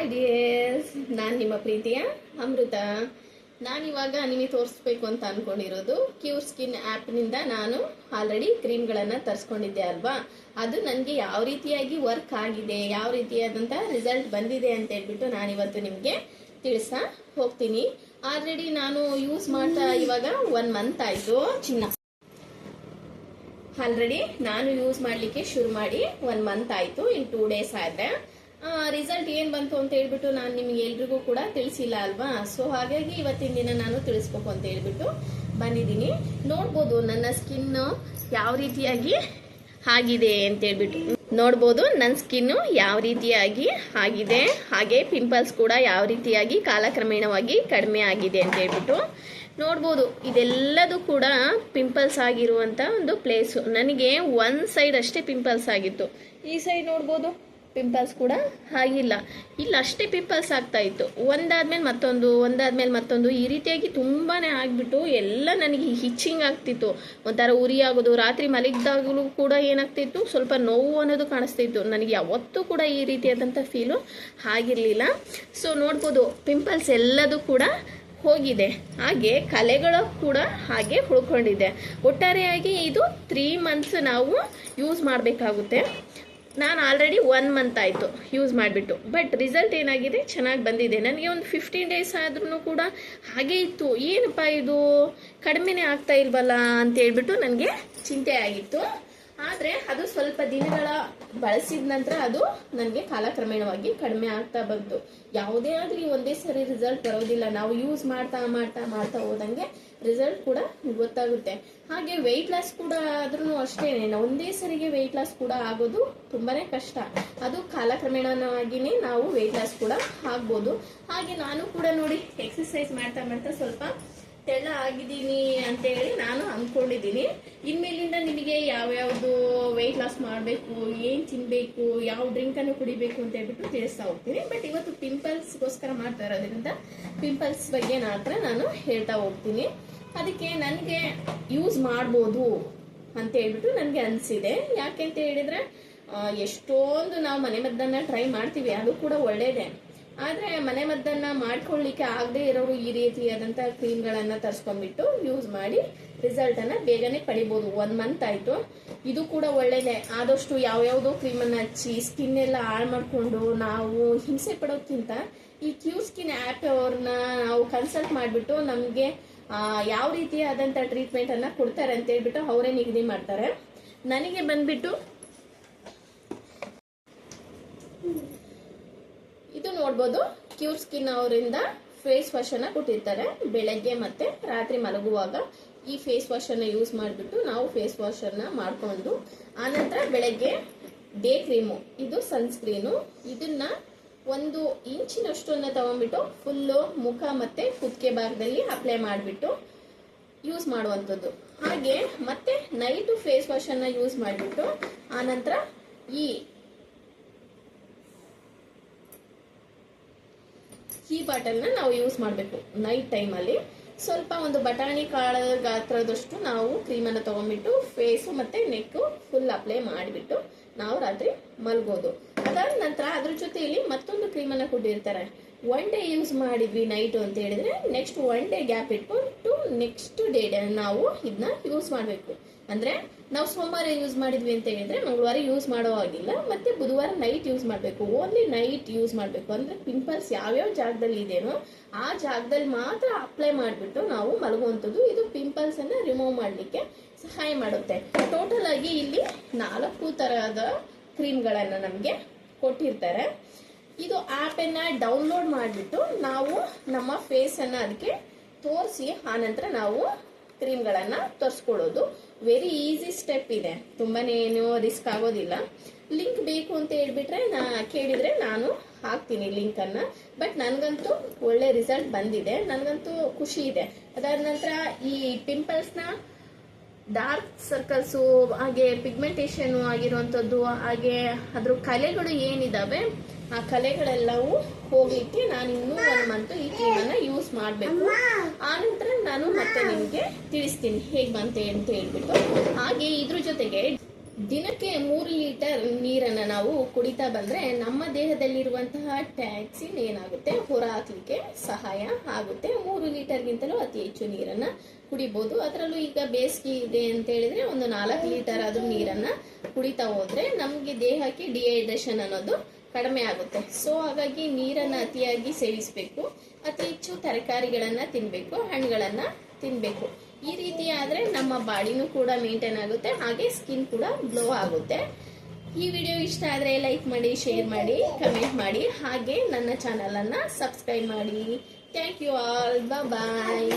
Hi dears ನಾನು ನಿಮ್ಮ ಪ್ರೀತಿಯ ಅಮೃತ. ನಾನಿವಾಗ ನಿಮಗೆ ತೋರಿಸ್ಬೇಕು ಅಂತ ಅಂದ್ಕೊಂಡಿರೋದು ಕ್ಯೂರ್ ಸ್ಕಿನ್ ಆ್ಯಪ್ನಿಂದ ನಾನು ಆಲ್ರೆಡಿ ಕ್ರೀಮ್ಗಳನ್ನು ತರಿಸ್ಕೊಂಡಿದ್ದೆ ಅಲ್ವಾ? ಅದು ನನಗೆ ಯಾವ ರೀತಿಯಾಗಿ ವರ್ಕ್ ಆಗಿದೆ, ಯಾವ ರೀತಿಯಾದಂಥ ರಿಸಲ್ಟ್ ಬಂದಿದೆ ಅಂತ ಹೇಳ್ಬಿಟ್ಟು ನಾನಿವತ್ತು ನಿಮಗೆ ತಿಳಿಸಾ ಹೋಗ್ತೀನಿ. ಆಲ್ರೆಡಿ ನಾನು ಯೂಸ್ ಮಾಡ್ತಾ ಇವಾಗ ಒನ್ ಮಂತ್ ಆಯಿತು ಚಿನ್ನ. ಆಲ್ರೆಡಿ ನಾನು ಯೂಸ್ ಮಾಡಲಿಕ್ಕೆ ಶುರು ಮಾಡಿ ಒನ್ ಮಂತ್ ಆಯಿತು, ಇನ್ ಟೂ ಡೇಸ್ ಆದ್ರೆ ರಿಸಲ್ಟ್ ಏನು ಬಂತು ಅಂತ ಹೇಳ್ಬಿಟ್ಟು ನಾನು ನಿಮ್ಗೆ ಎಲ್ರಿಗೂ ಕೂಡ ತಿಳಿಸಿಲ್ಲ ಅಲ್ವಾ? ಸೊ ಹಾಗಾಗಿ ಇವತ್ತಿನ ದಿನ ನಾನು ತಿಳಿಸ್ಬೇಕು ಅಂತ ಹೇಳ್ಬಿಟ್ಟು ಬಂದಿದ್ದೀನಿ. ನೋಡ್ಬೋದು ನನ್ನ ಸ್ಕಿನ್ ಯಾವ ರೀತಿಯಾಗಿ ಆಗಿದೆ ಅಂತ ಹೇಳ್ಬಿಟ್ಟು. ನೋಡ್ಬೋದು ನನ್ನ ಸ್ಕಿನ್ನು ಯಾವ ರೀತಿಯಾಗಿ ಆಗಿದೆ. ಹಾಗೆ ಪಿಂಪಲ್ಸ್ ಕೂಡ ಯಾವ ರೀತಿಯಾಗಿ ಕಾಲಕ್ರಮೇಣವಾಗಿ ಕಡಿಮೆ ಆಗಿದೆ ಅಂತ ಹೇಳ್ಬಿಟ್ಟು. ನೋಡ್ಬೋದು ಇದೆಲ್ಲದೂ ಕೂಡ ಪಿಂಪಲ್ಸ್ ಆಗಿರುವಂಥ ಒಂದು ಪ್ಲೇಸು ನನಗೆ ಒಂದು ಸೈಡ್ ಅಷ್ಟೇ ಪಿಂಪಲ್ಸ್ ಆಗಿತ್ತು. ಈ ಸೈಡ್ ನೋಡ್ಬೋದು. ಪಿಂಪಲ್ಸ್ ಕೂಡ ಆಗಿಲ್ಲ ಇಲ್ಲಿ, ಅಷ್ಟೇ ಪಿಂಪಲ್ಸ್ ಆಗ್ತಾ ಇತ್ತು. ಒಂದಾದ್ಮೇಲೆ ಮತ್ತೊಂದು ಒಂದಾದ್ಮೇಲೆ ಮತ್ತೊಂದು, ಈ ರೀತಿಯಾಗಿ ತುಂಬಾ ಆಗಿಬಿಟ್ಟು ಎಲ್ಲ ನನಗೆ ಹಿಚ್ಚಿಂಗ್ ಆಗ್ತಿತ್ತು. ಒಂಥರ ಉರಿ ಆಗೋದು, ರಾತ್ರಿ ಮಲಗಿದಾಗಲೂ ಕೂಡ ಏನಾಗ್ತಿತ್ತು, ಸ್ವಲ್ಪ ನೋವು ಅನ್ನೋದು ಕಾಣಿಸ್ತಿತ್ತು. ನನಗೆ ಯಾವತ್ತೂ ಕೂಡ ಈ ರೀತಿಯಾದಂಥ ಫೀಲು ಆಗಿರಲಿಲ್ಲ. ಸೊ ನೋಡ್ಬೋದು ಪಿಂಪಲ್ಸ್ ಎಲ್ಲದೂ ಕೂಡ ಹೋಗಿದೆ. ಹಾಗೆ ಕಲೆಗಳು ಕೂಡ ಹಾಗೆ ಉಳ್ಕೊಂಡಿದೆ. ಒಟ್ಟಾರೆಯಾಗಿ ಇದು ತ್ರೀ ಮಂತ್ಸ್ ನಾವು ಯೂಸ್ ಮಾಡಬೇಕಾಗುತ್ತೆ. ನಾನು ಆಲ್ರೆಡಿ ಒನ್ ಮಂತ್ ಆಯಿತು ಯೂಸ್ ಮಾಡಿಬಿಟ್ಟು. ಬಟ್ ರಿಸಲ್ಟ್ ಏನಾಗಿದೆ? ಚೆನ್ನಾಗಿ ಬಂದಿದೆ. ನನಗೆ ಒಂದು ಫಿಫ್ಟೀನ್ ಡೇಸ್ ಆದ್ರೂ ಕೂಡ ಹಾಗೆ ಇತ್ತು. ಏನಪ್ಪ ಇದು? ಕಡಿಮೆನೇ ಆಗ್ತಾ ಇಲ್ವಲ್ಲ ಅಂತ ಹೇಳ್ಬಿಟ್ಟು ನನಗೆ ಚಿಂತೆ ಆಗಿತ್ತು. ಆದರೆ ಅದು ಸ್ವಲ್ಪ ದಿನಗಳ ಬಳಸಿದ ನಂತರ ಅದು ನನಗೆ ಕಾಲಕ್ರಮೇಣವಾಗಿ ಕಡಿಮೆ ಆಗ್ತಾ ಬಂತು. ಯಾವುದೇ ಆಗಲಿ ಒಂದೇ ಸರಿ ರಿಸಲ್ಟ್ ಬರೋದಿಲ್ಲ. ನಾವು ಯೂಸ್ ಮಾಡ್ತಾ ಮಾಡ್ತಾ ಮಾಡ್ತಾ ಹೋದಂಗೆ ರಿಸಲ್ಟ್ ಕೂಡ ಗೊತ್ತಾಗುತ್ತೆ. ಹಾಗೆ ವೆಯ್ಟ್ ಲಾಸ್ ಕೂಡ ಆದ್ರೂ ಅಷ್ಟೇ ಒಂದೇ ಸರಿಗೆ ವೆಯ್ಟ್ ಲಾಸ್ ಕೂಡ ಆಗೋದು ತುಂಬಾನೇ ಕಷ್ಟ. ಅದು ಕಾಲಕ್ರಮೇಣವಾಗಿನೇ ನಾವು ವೆಯ್ಟ್ ಲಾಸ್ ಕೂಡ ಆಗ್ಬೋದು. ಹಾಗೆ ನಾನು ಕೂಡ ನೋಡಿ ಎಕ್ಸಸೈಸ್ ಮಾಡ್ತಾ ಮಾಡ್ತಾ ಸ್ವಲ್ಪ ತೆಳ್ಳ ಆಗಿದ್ದೀನಿ ಅಂತ ಹೇಳಿ ನಾನು ಅಂದ್ಕೊಂಡಿದ್ದೀನಿ. ಇನ್ಮೇಲಿಂದ ನಿಮಗೆ ಯಾವ್ಯಾವುದು ವೆಯ್ಟ್ ಲಾಸ್ ಮಾಡಬೇಕು, ಏನು ತಿನ್ನಬೇಕು ಯಾವ ಡ್ರಿಂಕನ್ನು ಕುಡಿಬೇಕು ಅಂತ ಹೇಳ್ಬಿಟ್ಟು ತಿಳಿಸ್ತಾ ಹೋಗ್ತೀನಿ. ಬಟ್ ಇವತ್ತು ಪಿಂಪಲ್ಸ್ಗೋಸ್ಕರ ಮಾಡ್ತಾ ಇರೋದ್ರಿಂದ ಪಿಂಪಲ್ಸ್ ಬಗ್ಗೆ ಮಾತ್ರ ನಾನು ಹೇಳ್ತಾ ಹೋಗ್ತೀನಿ. ಅದಕ್ಕೆ ನನಗೆ ಯೂಸ್ ಮಾಡ್ಬೋದು ಅಂತ ಹೇಳ್ಬಿಟ್ಟು ನನಗೆ ಅನಿಸಿದೆ. ಯಾಕೆ ಅಂತ ಹೇಳಿದ್ರೆ ಎಷ್ಟೊಂದು ನಾವು ಮನೆ ಮದ್ದನ್ನ ಟ್ರೈ ಮಾಡ್ತೀವಿ, ಅದು ಕೂಡ ಒಳ್ಳೇದೇ. ಆದರೆ ಮನೆ ಮದ್ದನ್ನ ಮಾಡ್ಕೊಳ್ಳಿಕ್ಕೆ ಆಗದೆ ಇರೋರು ಈ ರೀತಿಯಾದಂಥ ಕ್ರೀಮ್ಗಳನ್ನು ತರಿಸ್ಕೊಂಡ್ಬಿಟ್ಟು ಯೂಸ್ ಮಾಡಿ ರಿಸಲ್ಟನ್ನು ಬೇಗನೆ ಪಡಿಬೋದು. ಒನ್ ಮಂತ್ ಆಯಿತು. ಇದು ಕೂಡ ಒಳ್ಳೇದೇ. ಆದಷ್ಟು ಯಾವ್ಯಾವುದೋ ಕ್ರೀಮನ್ನು ಹಚ್ಚಿ ಸ್ಕಿನ್ ಎಲ್ಲ ಹಾಳು ಮಾಡಿಕೊಂಡು ನಾವು ಹಿಂಸೆ ಪಡೋದ್ಕಿಂತ ಈ ಕ್ಯೂ ಸ್ಕಿನ್ ಆ್ಯಪ್ ಅವ್ರನ್ನ ನಾವು ಕನ್ಸಲ್ಟ್ ಮಾಡಿಬಿಟ್ಟು ನಮಗೆ ಯಾವ ರೀತಿಯಾದಂಥ ಟ್ರೀಟ್ಮೆಂಟನ್ನು ಕೊಡ್ತಾರೆ ಅಂತ ಹೇಳ್ಬಿಟ್ಟು ಅವರೇ ನಿಗದಿ ಮಾಡ್ತಾರೆ. ನನಗೆ ಬಂದ್ಬಿಟ್ಟು ಇದು ನೋಡ್ಬೋದು ಕ್ಯೂರ್ ಸ್ಕಿನ್ ಅವರಿಂದ ಫೇಸ್ ವಾಶ್ ಅನ್ನ ಕೊಟ್ಟಿರ್ತಾರೆ. ಬೆಳಗ್ಗೆ ಮತ್ತೆ ರಾತ್ರಿ ಮಲಗುವಾಗ ಈ ಫೇಸ್ ವಾಶ್ ಅನ್ನ ಯೂಸ್ ಮಾಡಿಬಿಟ್ಟು ನಾವು ಫೇಸ್ ವಾಶ್ ಅನ್ನ ಮಾಡಿಕೊಂಡು, ಆನಂತರ ಬೆಳಗ್ಗೆ ಡೇ ಕ್ರೀಮು ಇದು ಸನ್ಸ್ಕ್ರೀನು ಇದನ್ನ ಒಂದು ಇಂಚಿನಷ್ಟನ್ನ ತಗೊಂಡ್ಬಿಟ್ಟು ಫುಲ್ಲು ಮುಖ ಮತ್ತೆ ಕುತ್ತಿಗೆ ಭಾಗದಲ್ಲಿ ಅಪ್ಲೈ ಮಾಡಿಬಿಟ್ಟು ಯೂಸ್ ಮಾಡುವಂಥದ್ದು. ಹಾಗೆ ಮತ್ತೆ ನೈಟು ಫೇಸ್ ವಾಶ್ ಅನ್ನ ಯೂಸ್ ಮಾಡಿಬಿಟ್ಟು, ಆನಂತರ ಈ ಈ ಬಾಟಲ್ನ ನಾವು ಯೂಸ್ ಮಾಡಬೇಕು ನೈಟ್ ಟೈಮಲ್ಲಿ. ಸ್ವಲ್ಪ ಒಂದು ಬಟಾಣಿ ಕಾಳ ಗಾತ್ರದಷ್ಟು ನಾವು ಕ್ರೀಮನ್ನು ತಗೊಂಡ್ಬಿಟ್ಟು ಫೇಸು ಮತ್ತು ನೆಕ್ಕು ಫುಲ್ ಅಪ್ಲೈ ಮಾಡಿಬಿಟ್ಟು ನಾವು ರಾತ್ರಿ ಮಲ್ಗೋದು. ಅದಾದ ನಂತರ ಅದ್ರ ಜೊತೆಯಲ್ಲಿ ಮತ್ತೊಂದು ಕ್ರೀಮನ್ನು ಕೊಟ್ಟಿರ್ತಾರೆ ಒನ್ ಡೇ ಯೂಸ್ ಮಾಡಿದ್ವಿ ನೈಟು ಅಂತ ಹೇಳಿದ್ರೆ ನೆಕ್ಸ್ಟ್ ಒನ್ ಡೇ ಗ್ಯಾಪ್ ಇಟ್ಬಿಟ್ಟು ನೆಕ್ಸ್ಟ್ ಡೇ ನಾವು ಇದನ್ನ ಯೂಸ್ ಮಾಡಬೇಕು. ಅಂದರೆ ನಾವು ಸೋಮವಾರ ಯೂಸ್ ಮಾಡಿದ್ವಿ ಅಂತ ಹೇಳಿದ್ರೆ ಮಂಗಳವಾರ ಯೂಸ್ ಮಾಡೋ ಹಾಗಿಲ್ಲ, ಮತ್ತೆ ಬುಧವಾರ ನೈಟ್ ಯೂಸ್ ಮಾಡಬೇಕು. ಓನ್ಲಿ ನೈಟ್ ಯೂಸ್ ಮಾಡಬೇಕು. ಅಂದರೆ ಪಿಂಪಲ್ಸ್ ಯಾವ್ಯಾವ ಜಾಗದಲ್ಲಿ ಇದೆಯೋ ಆ ಜಾಗದಲ್ಲಿ ಮಾತ್ರ ಅಪ್ಲೈ ಮಾಡಿಬಿಟ್ಟು ನಾವು ಮಲಗುವಂಥದ್ದು. ಇದು ಪಿಂಪಲ್ಸನ್ನು ರಿಮೂವ್ ಮಾಡಲಿಕ್ಕೆ ಸಹಾಯ ಮಾಡುತ್ತೆ. ಟೋಟಲ್ ಆಗಿ ಇಲ್ಲಿ ನಾಲ್ಕು ತರಹದ ಕ್ರೀಮ್ಗಳನ್ನು ನಮಗೆ ಕೊಟ್ಟಿರ್ತಾರೆ. ಇದು ಆ್ಯಪನ್ನು ಡೌನ್ಲೋಡ್ ಮಾಡಿಬಿಟ್ಟು ನಾವು ನಮ್ಮ ಫೇಸನ್ನು ಅದಕ್ಕೆ ತೋರಿಸಿ ಆನಂತರ ನಾವು ಕ್ರೀಮ್ಗಳನ್ನು ತರಿಸ್ಕೊಳ್ಳೋದು ವೆರಿ ಈಸಿ ಸ್ಟೆಪ್ ಇದೆ. ತುಂಬಾ ಏನು ರಿಸ್ಕ್ ಆಗೋದಿಲ್ಲ. ಲಿಂಕ್ ಬೇಕು ಅಂತ ಹೇಳ್ಬಿಟ್ರೆ ನಾ ಕೇಳಿದರೆ ನಾನು ಹಾಕ್ತೀನಿ ಲಿಂಕನ್ನು ಬಟ್ ನನಗಂತೂ ಒಳ್ಳೆ ರಿಸಲ್ಟ್ ಬಂದಿದೆ. ನನಗಂತೂ ಖುಷಿ ಇದೆ. ಅದಾದ ನಂತರ ಈ ಪಿಂಪಲ್ಸ್ನ ಡಾರ್ಕ್ ಸರ್ಕಲ್ಸು ಹಾಗೆ ಪಿಗ್ಮೆಂಟೇಷನ್ ಆಗಿರುವಂಥದ್ದು, ಹಾಗೆ ಅದ್ರ ಕಲೆಗಳು ಏನಿದಾವೆ, ಆ ಕಲೆಗಳೆಲ್ಲವೂ ಹೋಗ್ಲಿಕ್ಕೆ ನಾನು ಇನ್ನೂ ಒಂದು ಮಂತು ಈ ಕ್ರೀಮನ್ನು ಯೂಸ್ ಮಾಡಬೇಕು. ಆನಂತರ ನಾನು ಮತ್ತೆ ನಿಮಗೆ ತಿಳಿಸ್ತೀನಿ, ಹೇಗೆ ಬಂತೆ ಅಂತ ಹೇಳ್ಬಿಟ್ಟು. ಹಾಗೆ ಇದ್ರ ಜೊತೆಗೆ ದಿನಕ್ಕೆ ಮೂರು ಲೀಟರ್ ನೀರನ್ನು ನಾವು ಕುಡಿತಾ ಬಂದರೆ ನಮ್ಮ ದೇಹದಲ್ಲಿರುವಂತಹ ಟ್ಯಾಕ್ಸಿನ್ ಏನಾಗುತ್ತೆ? ಹೊರ ಹಾಕ್ಲಿಕ್ಕೆ ಸಹಾಯ ಆಗುತ್ತೆ. ಮೂರು ಲೀಟರ್ಗಿಂತಲೂ ಅತಿ ಹೆಚ್ಚು ನೀರನ್ನು ಕುಡಿಬೋದು. ಅದರಲ್ಲೂ ಈಗ ಬೇಸಿಗೆ ಇದೆ ಅಂತ ಹೇಳಿದ್ರೆ ಒಂದು ನಾಲ್ಕು ಲೀಟರ್ ಆದರೂ ನೀರನ್ನು ಕುಡಿತಾ ಹೋದರೆ ನಮಗೆ ದೇಹಕ್ಕೆ ಡಿಹೈಡ್ರೇಷನ್ ಅನ್ನೋದು ಕಡಿಮೆ ಆಗುತ್ತೆ. ಸೊ, ಹಾಗಾಗಿ ನೀರನ್ನು ಅತಿಯಾಗಿ ಸೇವಿಸಬೇಕು. ಅತಿ ಹೆಚ್ಚು ತರಕಾರಿಗಳನ್ನು ತಿನ್ನಬೇಕು ಹಣ್ಣುಗಳನ್ನು ತಿನ್ನಬೇಕು ಈ ರೀತಿ ಆದರೆ ನಮ್ಮ ಬಾಡಿನೂ ಕೂಡ ಮೇಂಟೈನ್ ಆಗುತ್ತೆ, ಹಾಗೆ ಸ್ಕಿನ್ ಕೂಡ ಗ್ಲೋ ಆಗುತ್ತೆ. ಈ ವಿಡಿಯೋ ಇಷ್ಟ ಆದರೆ ಲೈಕ್ ಮಾಡಿ ಶೇರ್ ಮಾಡಿ ಕಮೆಂಟ್ ಮಾಡಿ, ಹಾಗೆ ನನ್ನ ಚಾನಲನ್ನು ಸಬ್ಸ್ಕ್ರೈಬ್ ಮಾಡಿ. Thank you all bye